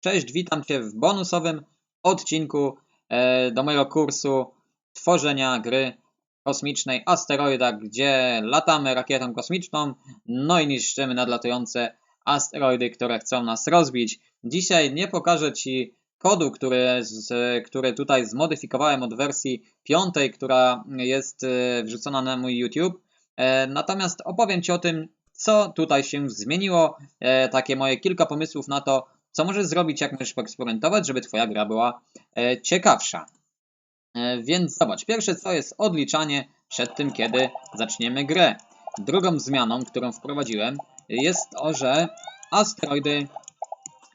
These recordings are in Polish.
Cześć, witam Cię w bonusowym odcinku e, do mojego kursu tworzenia gry kosmicznej Asteroida, gdzie latamy rakietą kosmiczną, no i niszczymy nadlatujące asteroidy, które chcą nas rozbić. Dzisiaj nie pokażę Ci kodu, który, który tutaj zmodyfikowałem od wersji piątej, która jest e, wrzucona na mój YouTube. E, natomiast opowiem Ci o tym, co tutaj się zmieniło, takie moje kilka pomysłów na to, co możesz zrobić, jak możesz poeksperymentować, żeby Twoja gra była e, ciekawsza. E, więc zobacz, pierwsze co jest odliczanie przed tym, kiedy zaczniemy grę. Drugą zmianą, którą wprowadziłem, jest to, że asteroidy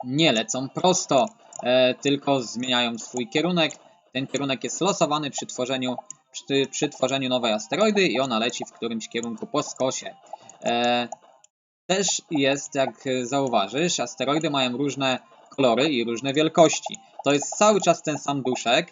nie lecą prosto, e, tylko zmieniają swój kierunek. Ten kierunek jest losowany przy tworzeniu, przy, przy tworzeniu nowej asteroidy i ona leci w którymś kierunku po skosie. Też jest, jak zauważysz, asteroidy mają różne kolory i różne wielkości. To jest cały czas ten sam duszek,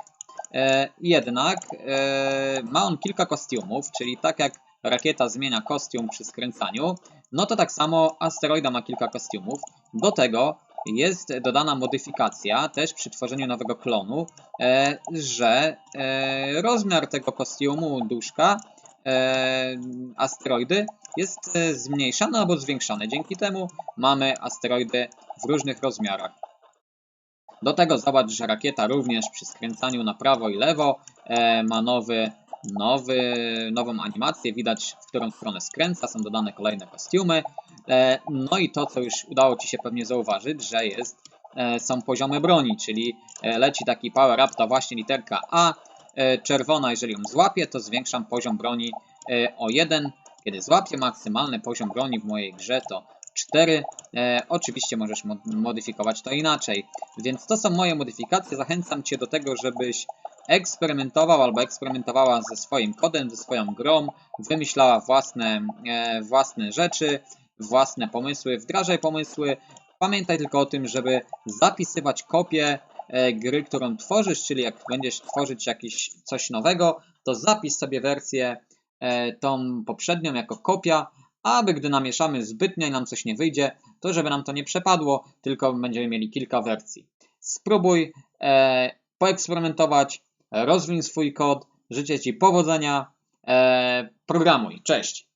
e, jednak e, ma on kilka kostiumów, czyli tak jak rakieta zmienia kostium przy skręcaniu, no to tak samo asteroida ma kilka kostiumów. Do tego jest dodana modyfikacja też przy tworzeniu nowego klonu, e, że e, rozmiar tego kostiumu duszka e, asteroidy jest e, zmniejszany albo zwiększany. Dzięki temu mamy asteroidy w różnych rozmiarach. Do tego zobacz, że rakieta również przy skręcaniu na prawo i lewo e, ma nowy, nowy, nową animację. Widać, w którą stronę skręca, są dodane kolejne kostiumy. E, no i to, co już udało Ci się pewnie zauważyć, że jest, są poziomy broni, czyli leci taki power up, to właśnie literka A, czerwona, jeżeli ją złapię, to zwiększam poziom broni o 1 kiedy złapię maksymalny poziom broni w mojej grze to 4. E, oczywiście możesz modyfikować to inaczej. Więc to są moje modyfikacje. Zachęcam Cię do tego, żebyś eksperymentował albo eksperymentowała ze swoim kodem, ze swoją grą, wymyślała własne, e, własne rzeczy, własne pomysły, wdrażaj pomysły. Pamiętaj tylko o tym, żeby zapisywać kopię e, gry, którą tworzysz, czyli jak będziesz tworzyć jakiś coś nowego, to zapisz sobie wersję tą poprzednią jako kopia, aby gdy namieszamy zbytnio i nam coś nie wyjdzie, to żeby nam to nie przepadło, tylko będziemy mieli kilka wersji. Spróbuj e, poeksperymentować, rozwin swój kod, życzę Ci powodzenia, e, programuj. Cześć!